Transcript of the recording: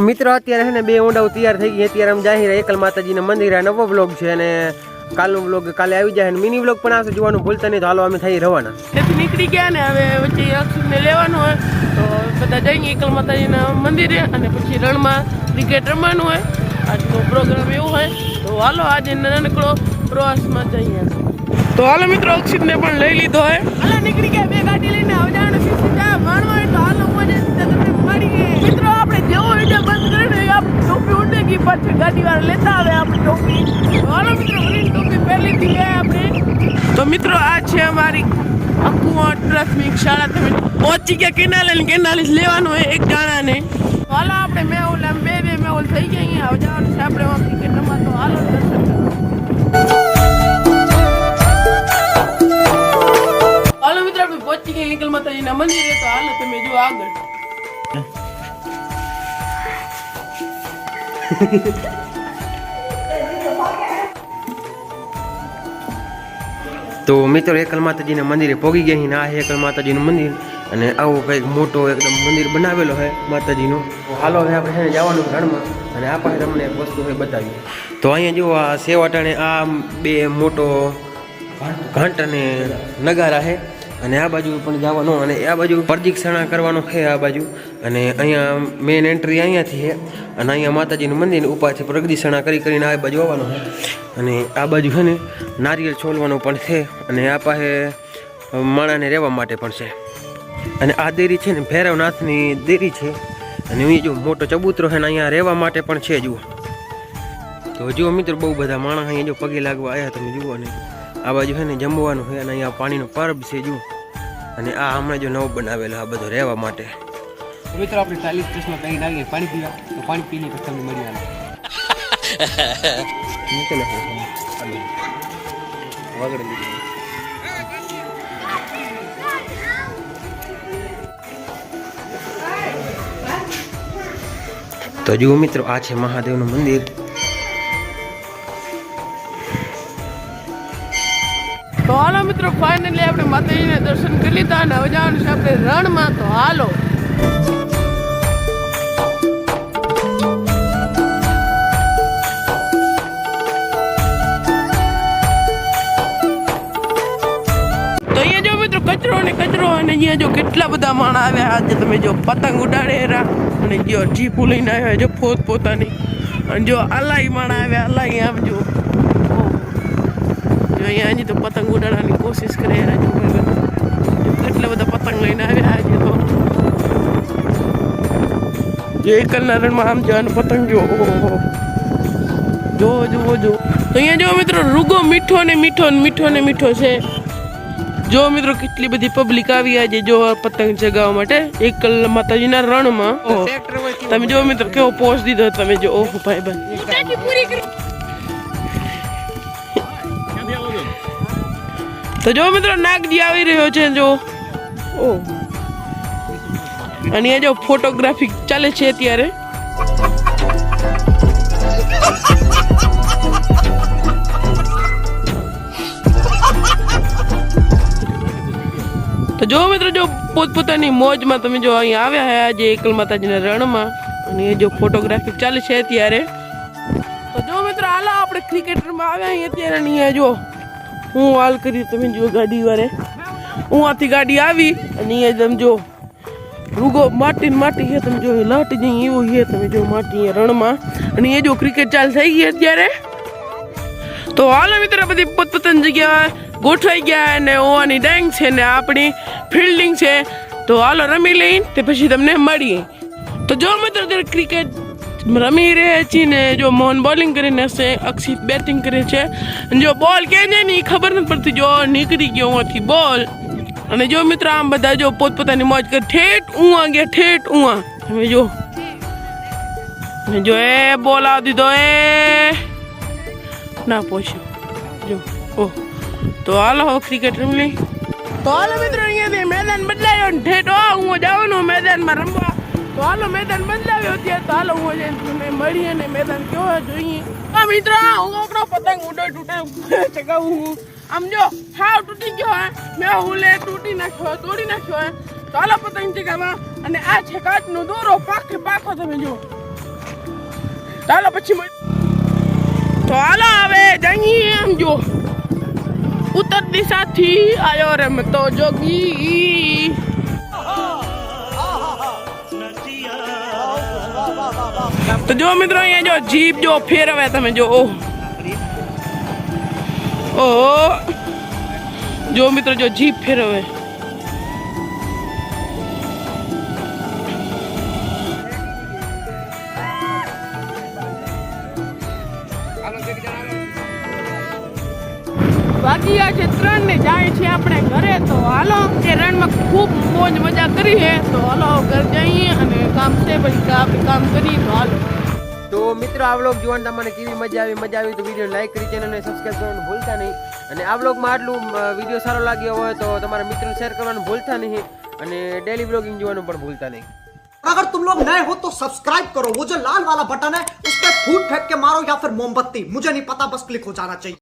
મિત્રો, અત્યારે છે ને બે ઊંડાઓ તૈયાર થઈ ગઈ અત્યારે આમ જાહેર એકલ માતાજીના મંદિર આ નવો બ્લોગ છે અને કાલનો બ્લોગ કાલે આવી જાય મિની બ્લોગ પણ આવશે, જોવાનું ભૂલતા નહીં. તો હાલો, અમે થઈ રવાના. નથી નીકળી ગયા ને, હવે વચ્ચે અક્ષરને લેવાનું હોય. તો બધા જઈને એકલ માતાજીના મંદિરે અને પછી રણમાં ક્રિકેટ રમવાનું હોય. આજનો પ્રોગ્રામ એવો હોય. તો હાલો, આજે નાનકડો પ્રવાસમાં જઈએ. તો હાલો મિત્રો અક્ષિતને પણ લઈ લીધો હોય હાલો નીકળી ગયા બે ગાડી લઈને જવાનું છે સીધા માણવા. હોય તો હાલો મજે તમને મળી મિત્રો આપણે જેવો એટલે બંધ કરીને આપણી ટોપી ઉડે ગઈ પાછી ગાડી વાળા લેતા આવે આપણે ટોપી. હાલો મિત્રો ગ્રીન ટોપી પહેલી થી ગયા આપણે. તો મિત્રો આ છે અમારી અકુવા પ્રાથમિક શાળા. તમે પહોંચી ગયા કેનાલે ને કેનાલે લેવાનું હોય એક જાણાને હાલો આપણે મેં ઓલા બે બે આગળ. તો મિત્રો, એકલ માતાજીના મંદિરે પોગી ગયા ને આ એકલ માતાજીનું મંદિર અને આવું કંઈક મોટો એકદમ મંદિર બનાવેલો છે માતાજીનું. હાલો હવે આપણે જવાનું રણમાં અને આ પાસે તમને એક વસ્તુ હોય બતાવી તો અહીંયા જુઓ, આ સેવાટાણે આ બે મોટો ઘંટ અને નગારા છે અને આ બાજુ પણ જવાનું અને આ બાજુ પ્રદક્ષિણા કરવાનું છે આ બાજુ. અને અહીંયા મેઇન એન્ટ્રી અહીંયાથી છે. અને અહીંયા માતાજીનું મંદિર ઉપાથી પ્રદક્ષિણા કરી કરીને આ બાજુ આવવાનું છે. અને આ બાજુ છે ને નારિયેળ છોલવાનું પણ છે અને આ પાસે માણાને રહેવા માટે પણ છે. અને આ દેરી છે ને ભૈરવનાથની દેરી છે. અને અહીં જો મોટો ચબૂતરો છે ને અહીંયા રહેવા માટે પણ છે જુઓ. તો જુઓ મિત્રો બહુ બધા માણસ અહીંયા જો પગે લાગવા આવ્યા તમે જુઓ ને. આ બાજુ છે ને જમવાનું છે અને અહીંયા પાણીનો પરબ છે જુઓ. અને આ હમણાં જો નવો બનાવેલો આ બધો રહેવા માટે. મિત્રો આપણે ચાલીસ ચશ્મા પહેરીને નાખીએ પાણી પીવા. તો પાણી પીને પછી તમને મળી આવે. તો જુઓ મિત્રો આ છે મહાદેવનું મંદિર. તો હાલો મિત્રો ફાઇનલી આપણે માતાજીને દર્શન કરી લીધા અને હવે જવાનું છે આપણે રણમાં. તો હાલો. કચરો અને કચરો અને અહીંયા જો કેટલા બધા માણસ આવ્યા આજે તમે જો પતંગ ઉડાડે રહ્યા અને જો જીપું આવ્યા જો પોત પોતાની અને જો અલાઈ માણા આવ્યા અલાઈ આમ જો. જો અહીંયા હજી તો પતંગ ઉડાડવાની કોશિશ કરે એરા જો ભાઈ કેટલા બધા પતંગ લઈને આવ્યા આજે તો. જે એકલના રણમાં આમ જવાનું પતંગ જો. જો જુઓ જો. તો અહીંયા જો મિત્રો રૂગો મીઠો ને મીઠો ને મીઠો ને મીઠો છે. જો મિત્રો કેટલી બધી પબ્લિક આવી આજે જો પતંગ ચગાવવા માટે. એકલ માતાજીના રણમાં. તમે જો મિત્રો કેવો પોસ્ટ દીધો તમે જો. ઓહો ભાઈ ભાઈ તો જો મિત્રો નાગજી આવી રહ્યો છે જો. ઓ. અને જો ફોટોગ્રાફી ચાલે છે અત્યારે. તો જો મિત્રો જો પોતપોતાની મોજમાં તમે જો અહીંયા આવ્યા હે આજે એકલ માતાજીના રણમાં અને એ જો ફોટોગ્રાફી ચાલે છે અત્યારે. તો જો મિત્રો હાલો આપણે ક્રિકેટરમાં આવ્યા અહીં અત્યારે અહીંયા જો હું હાલ કરી તમે જો ગાડી વારે. હું આથી ગાડી આવી અને અહીંયા તમે જો રૂગો માટી માટી છે, તમે જો લાટ જઈ એવું છે, તમે જો માટી રણમાં. અને એ જો ક્રિકેટ ચાલ થઈ ગઈ અત્યારે. તો હાલો મિત્રો, બધી પોતપોતાની જગ્યાએ ગોઠવાઈ ગયા અને ઓવાની ડેંગ છે ને આપણી ફિલ્ડિંગ છે. તો હાલો રમી લઈને, તે પછી તમને મળીએ. તો જો મિત્રો ક્રિકેટ રમી રહ્યા છીએ ને જો મોહન બોલિંગ કરીને હશે, અક્ષિત બેટિંગ કરે છે. અને જો બોલ કે છે ને એ ખબર નથી પડતી, જો નીકળી ગયો અહીંથી બોલ અને જો મિત્રો આમ બધા જો પોતપોતાની મોજ કરે, ઠેઠ ઉવા ગયા ઠેઠ ઉવા તમે જો જો એ બોલ આવી દીધો, એ. ના પહોંચ્યો જો ઓહ તો હાલો હવે ક્રિકેટ રમી લઈ તો હાલો મિત્રો, અહીંયાથી મેદાન બદલાયો ઠેઠ આ હું જવાનું મેદાનમાં રમવા. તો હાલો મેદાન બદલાવ્યો ત્યાં તો હાલો હું જઈને તમને મળીએ અને મેદાન કેવો જોઈએ. આ મિત્ર, હું આપણો પતંગ ઉડે તૂટે ચગાવું હું. આમ જો, હાવ તૂટી ગયો હે. મેં હુલે તૂટી નાખ્યો તોડી નાખ્યો હે. તો હાલો પતંગ ચગાવવા. અને આ છે કાચનો દોરો પાકે પાકો તમે જો. ચાલો પછી મળ- તો હાલો હવે જઈએ આમ જો. ઉત્તર દિશાથી આવ્યો રે મેં જોગી. તો જો મિત્રો, અહીંયા જો જીપ જો ફેરવે તમે જો, ઓહ. ઓહો. જો મિત્રો, જો જીપ ફેરવે. આ છે ત્રણ ને જાય છે આપણે ઘરે, તો હાલો એ રણમાં ખૂબ મોજ મજા કરી છે તો હાલો, ઘર જઈએ. કામ છે પછી કા- આપણે કામ કરીએ તો હાલો તો મિત્રો આ વ્લોગ જોવાની તમને કેવી મજા આવી મજા આવી તો વિડીયો લાઈક કરી ચેનલને સબસ્ક્રાઈબ કરવાનું ભૂલતા નહીં અને આ વ્લોગમાં આટલું વિડીયો સારો લાગ્યો હોય તો તમારા મિત્રોને શેર કરવાનું ભૂલતા નહીં અને ડેલી વ્લોગિંગ જોવાનું પણ ભૂલતા નહીં अगर तुम लोग नए हो तो सब्सक्राइब करो वो जो लाल वाला बटन है उस पर फूट फेंक के मारो या फिर मोमबत्ती मुझे नहीं पता बस क्लिक हो जाना चाहिए